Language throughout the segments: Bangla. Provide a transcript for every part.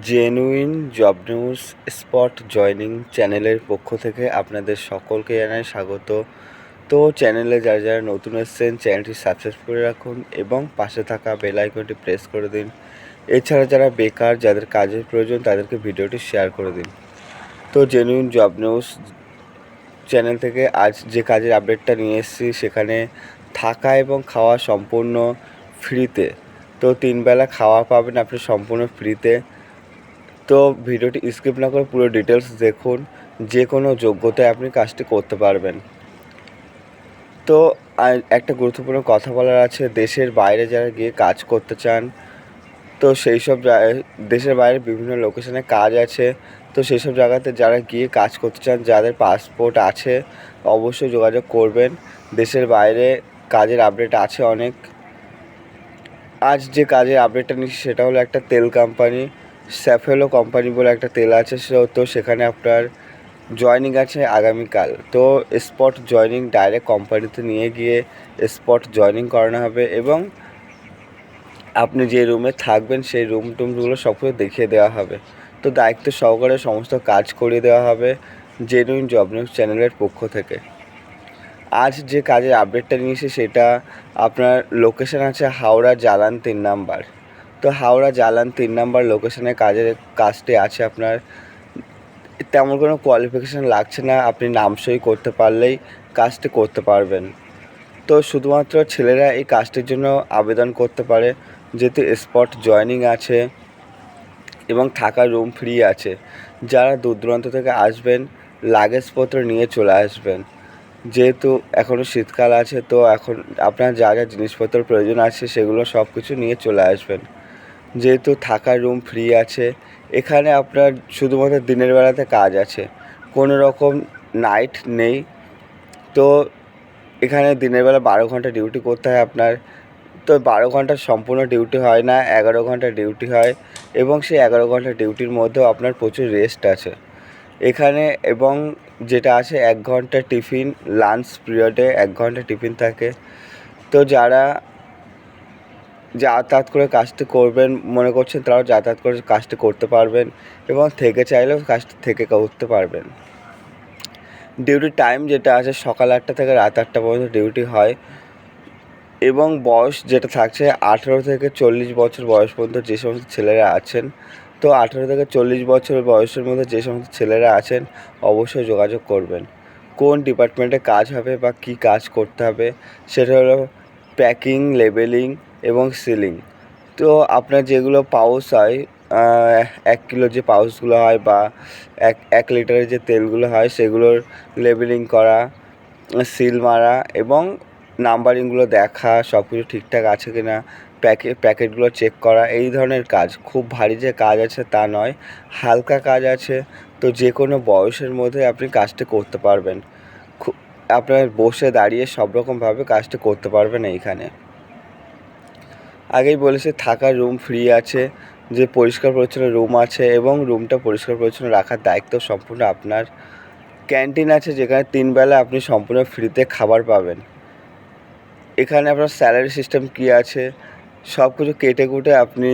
Genuine job news spot joining চ্যানেলের পক্ষ থেকে আপনাদের সকলকে জানাই স্বাগত। তো চ্যানেলে যারা যারা নতুন এসেছেন, চ্যানেলটি সাবস্ক্রাইব করে রাখুন এবং পাশে থাকা বেল আইকনটি প্রেস করে দিন। এছাড়া যারা বেকার, যাদের কাজের প্রয়োজন, তাদেরকে ভিডিওটি শেয়ার করে দিন। তো জেনুইন জব নিউজ চ্যানেল থেকে আজ যে কাজের আপডেটটা নিয়ে এসেছি, সেখানে থাকা এবং খাওয়া সম্পূর্ণ ফ্রিতে তো তিনবেলা খাওয়া পাবেন আপনি সম্পূর্ণ ফ্রিতে তো ভিডিওটি স্কিপ না করে পুরো ডিটেলস দেখুন যে কোনো যোগ্যতায় আপনি কাজটি করতে পারবেন। তো একটা গুরুত্বপূর্ণ কথা বলার আছে, দেশের বাইরে যারা গিয়ে কাজ করতে চান, তো সেই সব দেশের বাইরে বিভিন্ন লোকেশনে কাজ আছে, তো সেই সব জায়গাতে যারা গিয়ে কাজ করতে চান, যাদের পাসপোর্ট আছে, অবশ্যই যোগাযোগ করবেন। দেশের বাইরে কাজের আপডেট আছে অনেক। আজ যে কাজের আপডেটটা নিচ্ছি, সেটা হলো একটা তেল কোম্পানি স্যাফেলো কোম্পানি বলে একটা তেল আছে, সে- তো সেখানে আপনার জয়নিং আছে আগামীকাল। তো স্পট জয়নিং ডাইরেক্ট কোম্পানিতে নিয়ে গিয়ে স্পট জয়নিং করানো হবে এবং আপনি যে রুমে থাকবেন, সেই রুম টুমগুলো সব কিছু দেখিয়ে দেওয়া হবে। তো দায়িত্ব সহকারে সমস্ত কাজ করিয়ে দেওয়া হবে জেনুইন জব নিউজ চ্যানেলের পক্ষ থেকে। আজ যে কাজের আপডেটটা নিয়েছি, সেটা আপনার লোকেশন আছে হাওড়া জালান তিন নাম্বার। তো হাওড়া, জালান তিন নাম্বার লোকেশনে কাজের কাজটি আছে আপনার। তেমন কোনো কোয়ালিফিকেশান লাগছে না, আপনি নামসই করতে পারলেই কাজটি করতে পারবেন। তো শুধুমাত্র ছেলেরা এই কাজটির জন্য আবেদন করতে পারে, যেহেতু স্পট জয়নিং আছে এবং থাকার রুম ফ্রি আছে। যারা দূর দূরান্ত থেকে আসবেন লাগেজপত্র নিয়ে চলে আসবেন। যেহেতু এখনও শীতকাল আছে, তো এখন আপনার যা যা জিনিসপত্র প্রয়োজন আছে, সেগুলো সব কিছু নিয়ে চলে আসবেন। যেহেতু থাকার রুম ফ্রি আছে, এখানে আপনার শুধুমাত্র দিনের বেলাতে কাজ আছে। কোনো রকম নাইট নেই। তো এখানে দিনের বেলা বারো ঘণ্টা ডিউটি করতে হয় আপনার। তো বারো ঘণ্টার সম্পূর্ণ ডিউটি হয় না, এগারো ঘণ্টা ডিউটি হয় এবং সেই এগারো ঘণ্টা ডিউটির মধ্যেও আপনার প্রচুর রেস্ট আছে। এখানে এবং যেটা আছে এক ঘণ্টা টিফিন লাঞ্চ পিরিয়ডে এক ঘণ্টা টিফিন থাকে। তো যারা যাতায়াত করে কাজটি করবেন মনে করছেন তারাও যাতায়াত করে কাজটি করতে পারবেন এবং থেকে চাইলেও কাজটি থেকে করতে পারবেন। ডিউটি টাইম যেটা আছে সকাল আটটা থেকে রাত আটটা পর্যন্ত ডিউটি হয় এবং বয়স যেটা থাকছে আঠেরো থেকে চল্লিশ বছর বয়স পর্যন্ত যে সমস্ত ছেলেরা আছেন, তো আঠেরো থেকে চল্লিশ বছর বয়সের মধ্যে যে সমস্ত ছেলেরা আছেন অবশ্যই যোগাযোগ করবেন। কোন ডিপার্টমেন্টে কাজ হবে বা কী কাজ করতে হবে সেটা হলো প্যাকিং লেবেলিং এবং সিলিং তো আপনার যেগুলো পাউচ হয় এক কিলো যে পাউচগুলো হয় বা এক এক লিটারের যে তেলগুলো হয়, সেগুলোর লেবেলিং করা সিল মারা এবং নাম্বারিংগুলো দেখা সব কিছু ঠিকঠাক আছে কি না প্যাকেট প্যাকেটগুলো চেক করা, এই ধরনের কাজ। খুব ভারী যে কাজ আছে তা নয়, হালকা কাজ আছে। তো যে কোনো বয়সের মধ্যে আপনি কাজটি করতে পারবেন। আপনার বসে দাঁড়িয়ে সব রকমভাবে কাজটি করতে পারবেন এইখানে। আগেই বলেছি থাকার রুম ফ্রি আছে, যে পরিষ্কার পরিচ্ছন্ন রুম আছে এবং রুমটা পরিষ্কার পরিচ্ছন্ন রাখার দায়িত্ব সম্পূর্ণ আপনার। ক্যান্টিন আছে যেখানে তিন বেলা আপনি সম্পূর্ণ ফ্রিতে খাবার পাবেন। এখানে আপনার স্যালারি সিস্টেম কী আছে? সব কিছু কেটে কুটে আপনি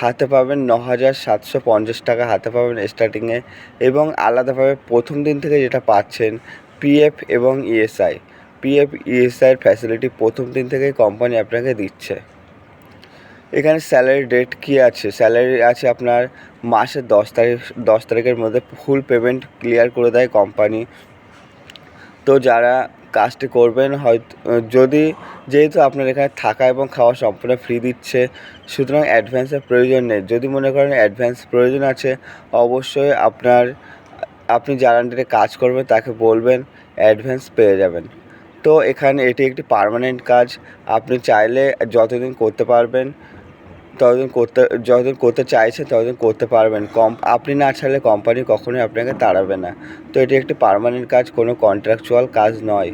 হাতে পাবেন ন হাজার সাতশো পঞ্চাশ টাকা হাতে পাবেন স্টার্টিংয়ে এবং আলাদাভাবে প্রথম দিন থেকে যেটা পাচ্ছেন পিএফ এবং ইএসআই পিএফ ইএসআইয়ের ফ্যাসিলিটি প্রথম দিন থেকেই কোম্পানি আপনাকে দিচ্ছে। এখানে স্যালারি ডেট কী আছে? স্যালারি আছে আপনার মাসের দশ তারিখ, দশ তারিখের মধ্যে ফুল পেমেন্ট ক্লিয়ার করে দেয় কোম্পানি তো যারা কাজটি করবেন হয়তো, যদি যেহেতু আপনার এখানে থাকা এবং খাওয়া সম্পূর্ণ ফ্রি দিচ্ছে, সুতরাং অ্যাডভান্সের প্রয়োজন নেই। যদি মনে করেন অ্যাডভান্স প্রয়োজন আছে, অবশ্যই আপনার, আপনি যার আন্ডারে কাজ করবেন, তাকে বলবেন অ্যাডভান্স পেয়ে যাবেন। তো এখানে এটি একটি পার্মানেন্ট কাজ। আপনি চাইলে যতদিন করতে পারবেন ততদিন করতে, যতদিন করতে চাইছে ততদিন করতে পারবেন। কম, আপনি না ছাড়লে কোম্পানি কখনোই আপনাকে তাড়াবে না। তো এটি একটি পার্মানেন্ট কাজ, কোনো কন্ট্রাকচুয়াল কাজ নয়।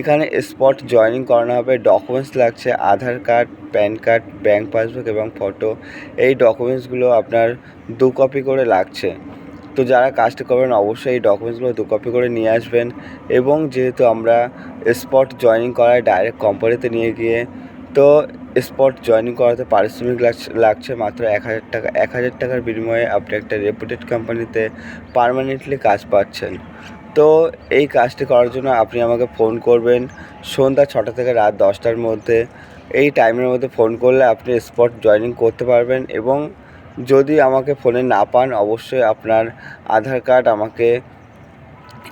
এখানে স্পট জয়েনিং করানো হবে ডকুমেন্টস লাগছে, Aadhaar card PAN card bank passbook এবং ফটো এই ডকুমেন্টসগুলো আপনার দু কপি করে লাগছে। তো যারা কাজটি করবেন, অবশ্যই এই ডকুমেন্টসগুলো দু কপি করে নিয়ে আসবেন এবং যেহেতু আমরা স্পট জয়েনিং করায় ডাইরেক্ট কোম্পানিতে নিয়ে গিয়ে, তো স্পট জয়েনিং করাতে পারিশ্রমিক লাগছে মাত্র এক হাজার টাকা, এক হাজার টাকার বিনিময়ে আপনি একটা রেপুটেড কোম্পানিতে পার্মানেন্টলি কাজ পাচ্ছেন। তো এই কাজটি করার জন্য আপনি আমাকে ফোন করবেন সন্ধ্যা ছটা থেকে রাত দশটার মধ্যে। এই টাইমের মধ্যে ফোন করলে আপনি স্পট জয়েনিং করতে পারবেন এবং যদি আমাকে ফোনে না পান, অবশ্যই আপনার আধার কার্ড আমাকে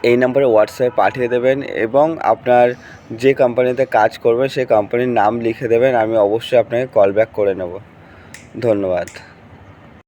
এই নাম্বারে হোয়াটসঅ্যাপে পাঠিয়ে দেবেন এবং আপনার যে কোম্পানিতে কাজ করবেন সেই কোম্পানির নাম লিখে দেবেন। আমি অবশ্যই আপনাকে কল ব্যাক করে নেব। ধন্যবাদ।